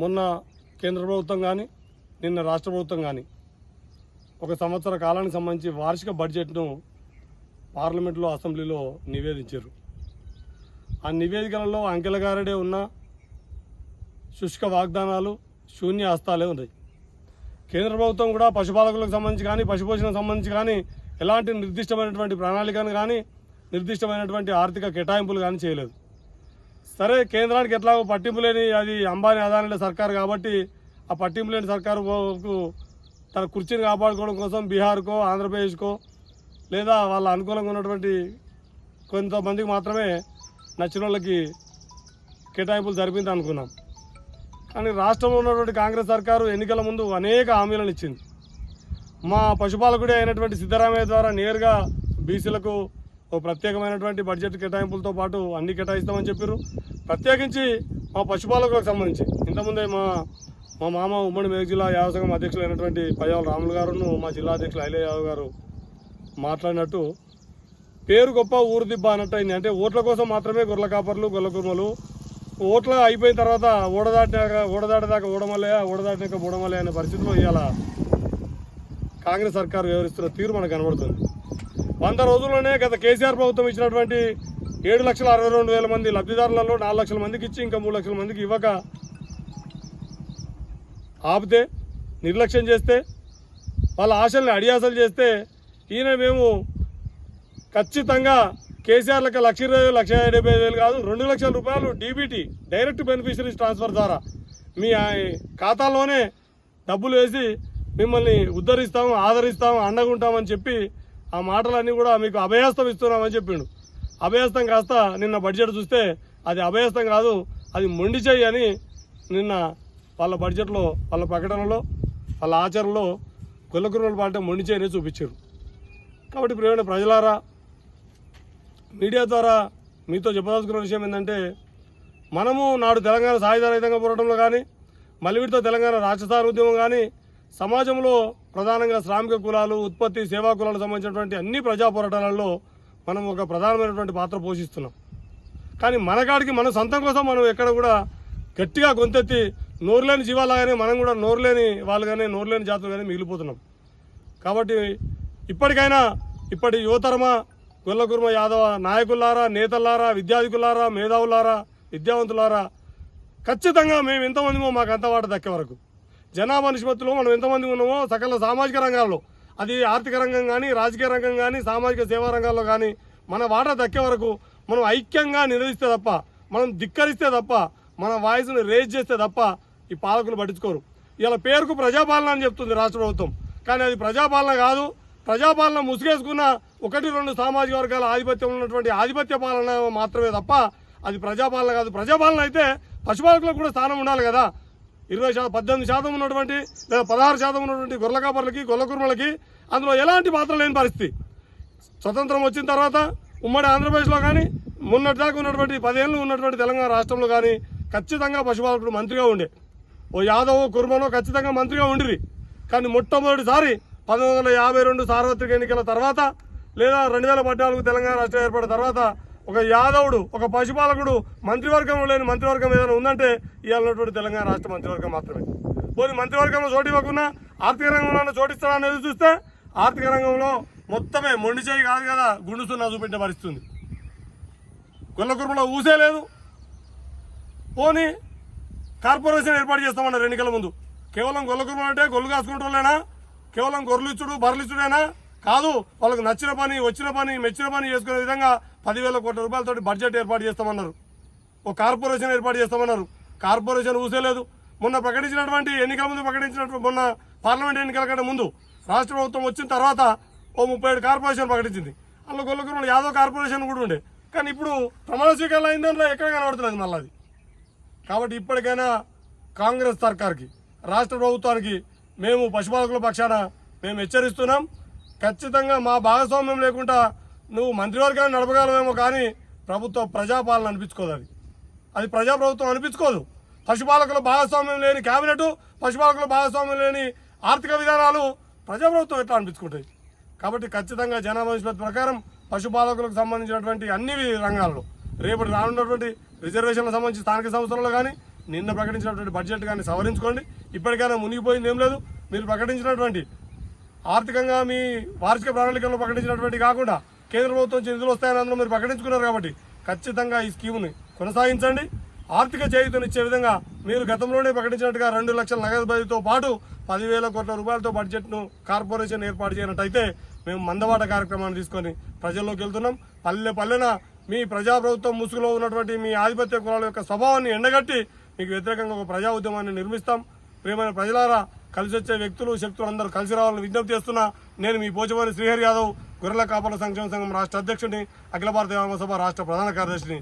మొన్న కేంద్ర ప్రభుత్వం కానీ నిన్న రాష్ట్ర ప్రభుత్వం కానీ ఒక సంవత్సర కాలానికి సంబంధించి వార్షిక బడ్జెట్ను పార్లమెంట్లో అసెంబ్లీలో నివేదించారు. ఆ నివేదికలలో అంకెల గారుడే ఉన్న శుష్క వాగ్దానాలు శూన్య హస్తాలే ఉన్నాయి. కేంద్ర ప్రభుత్వం కూడా పశుపాలకులకు సంబంధించి కానీ పశుపోషణకు సంబంధించి కానీ ఎలాంటి నిర్దిష్టమైనటువంటి ప్రణాళికను కానీ నిర్దిష్టమైనటువంటి ఆర్థిక కేటాయింపులు కానీ చేయలేదు. సరే కేంద్రానికి ఎట్లాగో పట్టింపు లేని అది అంబానీ అదానిల సర్కారు కాబట్టి ఆ పట్టింపు లేని సర్కారుకు తన కుర్చీని కాపాడుకోవడం కోసం బీహార్కో ఆంధ్రప్రదేశ్కో లేదా వాళ్ళ అనుకూలంగా ఉన్నటువంటి కొంతమందికి మాత్రమే నచ్చిన వాళ్ళకి కేటాయింపులు జరిపింది అనుకున్నాం. కానీ రాష్ట్రంలో ఉన్నటువంటి కాంగ్రెస్ సర్కారు ఎన్నికల ముందు అనేక హామీలను ఇచ్చింది. మా పశుపాలకుడే అయినటువంటి సిద్ధరామయ్య ద్వారా నేరుగా బీసీలకు ఓ ప్రత్యేకమైనటువంటి బడ్జెట్ కేటాయింపులతో పాటు అన్ని కేటాయిస్తామని చెప్పారు ప్రత్యేకించి మా పశుపాలకులకు సంబంధించి. ఇంతకుముందే మా మా మామ ఉమ్మడి మేఘ జిల్లా యాదవ సంఘం అధ్యక్షులు అయినటువంటి పయ్యాల రాములు గారును మా జిల్లా అధ్యక్షులు ఐలే యాదవ్ గారు మాట్లాడినట్టు పేరు గొప్ప ఊరు దిబ్బ అన్నట్టు అయింది అంటే ఓట్ల కోసం మాత్రమే గొర్రెల కాపర్లు గొర్రెల కుర్మలు. ఓట్ల అయిపోయిన తర్వాత ఓడదాటినాక ఓడదాటదాకా ఓడమలే ఓడదాటినాక బూడమలే అనే పరిస్థితిలో ఇవాళ కాంగ్రెస్ సర్కారు వ్యవహరిస్తున్న తీరు మనకు కనబడుతుంది. వంద రోజుల్లోనే గత కేసీఆర్ ప్రభుత్వం ఇచ్చినటువంటి ఏడు లక్షల అరవై రెండు వేల మంది లబ్ధిదారులలో నాలుగు లక్షల మందికి ఇచ్చి ఇంకా మూడు లక్షల మందికి ఇవ్వక ఆపితే నిర్లక్ష్యం చేస్తే వాళ్ళ ఆశల్ని అడియాసలు చేస్తే ఈయన మేము ఖచ్చితంగా కేసీఆర్ లెక్క లక్ష ఇరవై లక్ష డెబ్బై వేలు కాదు రెండు లక్షల రూపాయలు డీబీటీ డైరెక్ట్ బెనిఫిషరీస్ ట్రాన్స్ఫర్ ద్వారా మీ ఆ ఖాతాలోనే డబ్బులు వేసి మిమ్మల్ని ఉద్ధరిస్తాము ఆదరిస్తాం అండగుంటామని చెప్పి ఆ మాటలన్నీ కూడా మీకు అభయస్తం ఇస్తున్నామని చెప్పిండు. అభయస్తం కాస్త నిన్న బడ్జెట్ చూస్తే అది అభయస్తం కాదు అది మొండి చెయ్యి అని నిన్న వాళ్ళ బడ్జెట్లో వాళ్ళ ప్రకటనలో వాళ్ళ ఆచరణలో గొల్లకురుల పార్టీ మొండి చేయని చూపించారు. కాబట్టి ప్రియమైన ప్రజలారా మీడియా ద్వారా మీతో చెప్పదలుచుకున్న విషయం ఏంటంటే మనము నాడు తెలంగాణ సాయుధ రహితంగా పోరాటంలో కానీ మలివిడితో తెలంగాణ రాష్ట్రస్థాయి ఉద్యమం కానీ సమాజంలో ప్రధానంగా శ్రామిక కులాలు ఉత్పత్తి సేవా కులాలకు సంబంధించినటువంటి అన్ని ప్రజా పోరాటాలలో మనం ఒక ప్రధానమైనటువంటి పాత్ర పోషిస్తున్నాం. కానీ మన కాడికి మన సొంతం కోసం మనం ఎక్కడ కూడా గట్టిగా గొంతెత్తి నోరులేని జీవాలాగానే మనం కూడా నోరులేని వాళ్ళుగానే నోరులేని జాతులుగానే మిగిలిపోతున్నాం. కాబట్టి ఇప్పటికైనా ఇప్పటి యువతరమ గొల్లకుర్మ యాదవ నాయకులారా నేతలారా విద్యాధికులారా మేధావులారా విద్యావంతులారా ఖచ్చితంగా మేము ఎంతమందిమో మాకు అంత వాట దక్కే వరకు. జనాభా నిష్పత్తిలో మనం ఎంతమంది ఉన్నామో సకల సామాజిక రంగాల్లో. అది ఆర్థిక రంగం కానీ రాజకీయ రంగం కానీ సామాజిక సేవా రంగాల్లో కానీ మన వాటా దక్కే వరకు మనం ఐక్యంగా నిలదీస్తే తప్ప మనం ధిక్కరిస్తే తప్ప మన వాయిస్ని రేజ్ చేస్తే తప్ప ఈ పాలకులు పట్టించుకోరు. ఇలా పేరుకు ప్రజాపాలన అని చెప్తుంది రాష్ట్ర ప్రభుత్వం. కానీ అది ప్రజాపాలన కాదు. ప్రజాపాలన ముసుగేసుకున్న ఒకటి రెండు సామాజిక వర్గాల ఆధిపత్యం ఉన్నటువంటి ఆధిపత్య పాలన మాత్రమే తప్ప అది ప్రజాపాలన కాదు. ప్రజాపాలన అయితే పశుపాలకులకు కూడా స్థానం ఉండాలి కదా. ఇరవై శాతం పద్దెనిమిది శాతం ఉన్నటువంటి లేదా పదహారు శాతం ఉన్నటువంటి గొర్రెల కాపర్లకి గొర్రెల కుర్మలకి అందులో ఎలాంటి పాత్ర లేని పరిస్థితి. స్వతంత్రం వచ్చిన తర్వాత ఉమ్మడి ఆంధ్రప్రదేశ్లో కానీ మొన్నటిదాకా ఉన్నటువంటి పదేళ్ళు ఉన్నటువంటి తెలంగాణ రాష్ట్రంలో కానీ ఖచ్చితంగా పశుపాలకుడు మంత్రిగా ఉండే. ఓ యాదవ్ కుర్మనో ఖచ్చితంగా మంత్రిగా ఉండిరి. కానీ మొట్టమొదటిసారి పంతొమ్మిది వందల యాభై రెండు సార్వత్రిక ఎన్నికల తర్వాత లేదా రెండు వేల పద్నాలుగు తెలంగాణ రాష్ట్రం ఏర్పడిన తర్వాత ఒక యాదవుడు ఒక పశుపాలకుడు మంత్రివర్గంలో లేని మంత్రివర్గం ఏదైనా ఉందంటే ఇవాళ తెలంగాణ రాష్ట్ర మంత్రివర్గం మాత్రమే. పోనీ మంత్రివర్గంలో చోటు ఇవ్వకుండా ఆర్థిక రంగంలో చోటిస్తారని ఎదురు చూస్తే ఆర్థిక రంగంలో మొత్తమే మొండి చేయి కాదు కదా గుండు సున్నా చూపెట్టే పరిస్థితి ఉంది. గొల్లకుర్మలో ఊసే లేదు. పోనీ కార్పొరేషన్ ఏర్పాటు చేస్తామన్నారు ఎన్నికల ముందు. కేవలం గొల్లకుర్మలు అంటే గొల్లు కాసుకుంటోళ్ళేనా కేవలం గొర్రెలు ఇచ్చుడు బర్రెలు ఇచ్చుడేనా కాదు వాళ్ళకు నచ్చిన పని వచ్చిన పని మెచ్చిన పని చేసుకునే విధంగా పదివేల కోట్ల రూపాయలతో బడ్జెట్ ఏర్పాటు చేస్తామన్నారు. ఒక కార్పొరేషన్ ఏర్పాటు చేస్తామన్నారు. కార్పొరేషన్ ఊసేలేదు మొన్న ప్రకటించినటువంటి ఎన్నికల ముందు ప్రకటించినటువంటి మొన్న పార్లమెంట్ ఎన్నికల కంటే ముందు రాష్ట్ర ప్రభుత్వం వచ్చిన తర్వాత ఓ ముప్పై ఏడు కార్పొరేషన్ ప్రకటించింది. అందులో గొల్లకుర్మలు యాదవ్ కార్పొరేషన్ కూడా ఉండే. కానీ ఇప్పుడు ప్రమాణ స్వీకారం అయిందంటే ఎక్కడ కనబడుతున్నది మళ్ళీ అది? కాబట్టి ఇప్పటికైనా కాంగ్రెస్ సర్కార్కి రాష్ట్ర ప్రభుత్వానికి మేము పశుపాలకుల పక్షాన మేము హెచ్చరిస్తున్నాం. ఖచ్చితంగా మా భాగస్వామ్యం లేకుండా నువ్వు మంత్రివర్గాన్ని నడపగలవేమో కానీ ప్రభుత్వ ప్రజాపాలన అనిపించుకోదు అది. అది ప్రజాప్రభుత్వం అనిపించుకోదు. పశుపాలకుల భాగస్వామ్యం లేని కేబినెట్ పశుపాలకుల భాగస్వామ్యం లేని ఆర్థిక విధానాలు ప్రజాప్రభుత్వం ఎట్లా అనిపించుకుంటాయి? కాబట్టి ఖచ్చితంగా జనాభా నిష్పత్తి ప్రకారం పశుపాలకులకు సంబంధించినటువంటి అన్ని రంగాల్లో రేపటి రానున్నటువంటి రిజర్వేషన్లకు సంబంధించి స్థానిక సంస్థలలో కానీ నిన్న ప్రకటించినటువంటి బడ్జెట్ కానీ సవరించుకోండి. ఇప్పటికైనా మునిగిపోయింది ఏం లేదు. మీరు ప్రకటించినటువంటి ఆర్థికంగా మీ వార్షిక ప్రణాళికలో ప్రకటించినటువంటి కాకుండా కేంద్ర ప్రభుత్వం నుంచి నిధులు వస్తాయని అందులో మీరు ప్రకటించుకున్నారు కాబట్టి ఖచ్చితంగా ఈ స్కీమ్ని కొనసాగించండి. ఆర్థిక చేయుతనిచ్చే విధంగా మీరు గతంలోనే ప్రకటించినట్టుగా రెండు లక్షల నగదు బదిలీతో పాటు పదివేల కోట్ల రూపాయలతో బడ్జెట్ను కార్పొరేషన్ ఏర్పాటు చేయనట్టయితే మేము మందవాట కార్యక్రమాన్ని తీసుకొని ప్రజల్లోకి వెళ్తున్నాం. పల్లె పల్లెన మీ ప్రజాప్రభుత్వం ముసుగులో ఉన్నటువంటి మీ ఆధిపత్య కులాల యొక్క స్వభావాన్ని ఎండగట్టి మీకు వ్యతిరేకంగా ఒక ప్రజా ఉద్యమాన్ని నిర్మిస్తాం. ప్రియమైన ప్రజలారా కలిసి వచ్చే వ్యక్తులు శక్తులు అందరూ కలిసి రావాలని విజ్ఞప్తి చేస్తున్నా. నేను మీ పోచమని శ్రీహరి యాదవ్. గొర్రెల కాపల సంక్షేమ సంఘం రాష్ట్ర అధ్యక్షుడిని అఖిల భారత సభ రాష్ట్ర ప్రధాన కార్యదర్శిని